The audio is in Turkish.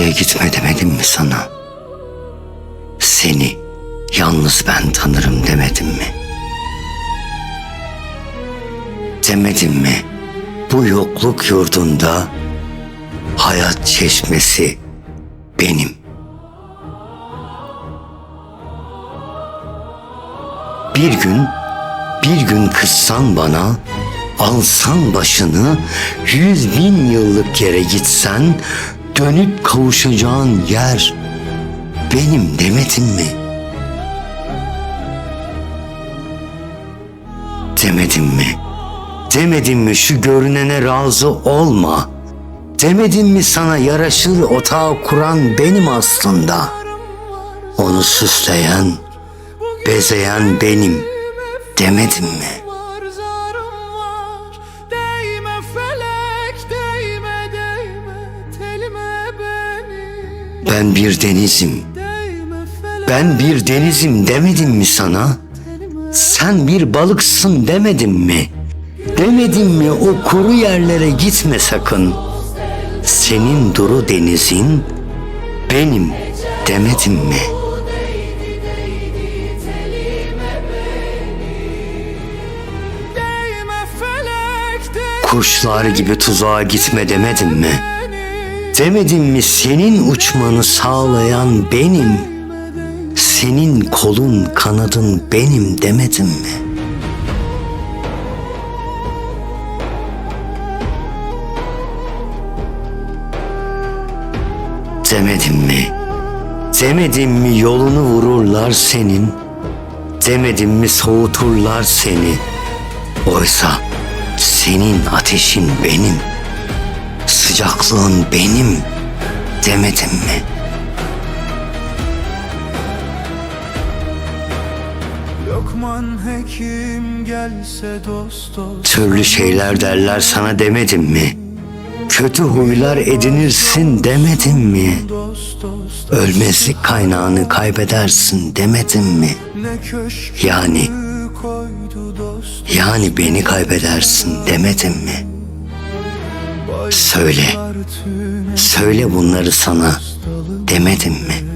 yere gitme demedim mi sana? Seni yalnız ben tanırım demedim mi? Demedim mi? Bu yokluk yurdunda hayat çeşmesi benim. Bir gün, bir gün kızsan bana, alsan başını, yüz bin yıllık yere gitsen, dönüp kavuşacağın yer benim demedim mi? Demedim mi? Demedim mi şu görünene razı olma? Demedim mi sana yaraşır otağı kuran benim aslında? Onu süsleyen, bezeyen benim demedim mi? Ben bir denizim, ben bir denizim demedim mi sana? Sen bir balıksın demedim mi? Demedim mi o kuru yerlere gitme sakın. Senin duru denizin benim demedim mi? Kuşlar gibi tuzağa gitme demedim mi? Demedim mi senin uçmanı sağlayan benim? Senin kolun kanadın benim demedim mi? Demedim mi? Demedim mi yolunu vururlar senin? Demedim mi soğuturlar seni? Oysa senin ateşin benim, sıcaklığın benim demedim mi? Lokman hekim gelse dost dost Türlü şeyler derler sana demedim mi? Kötü huylar edinirsin demedim mi? Ölmezlik kaynağını kaybedersin demedim mi? Yani yani beni kaybedersin demedim mi? Söyle, söyle bunları sana demedim mi?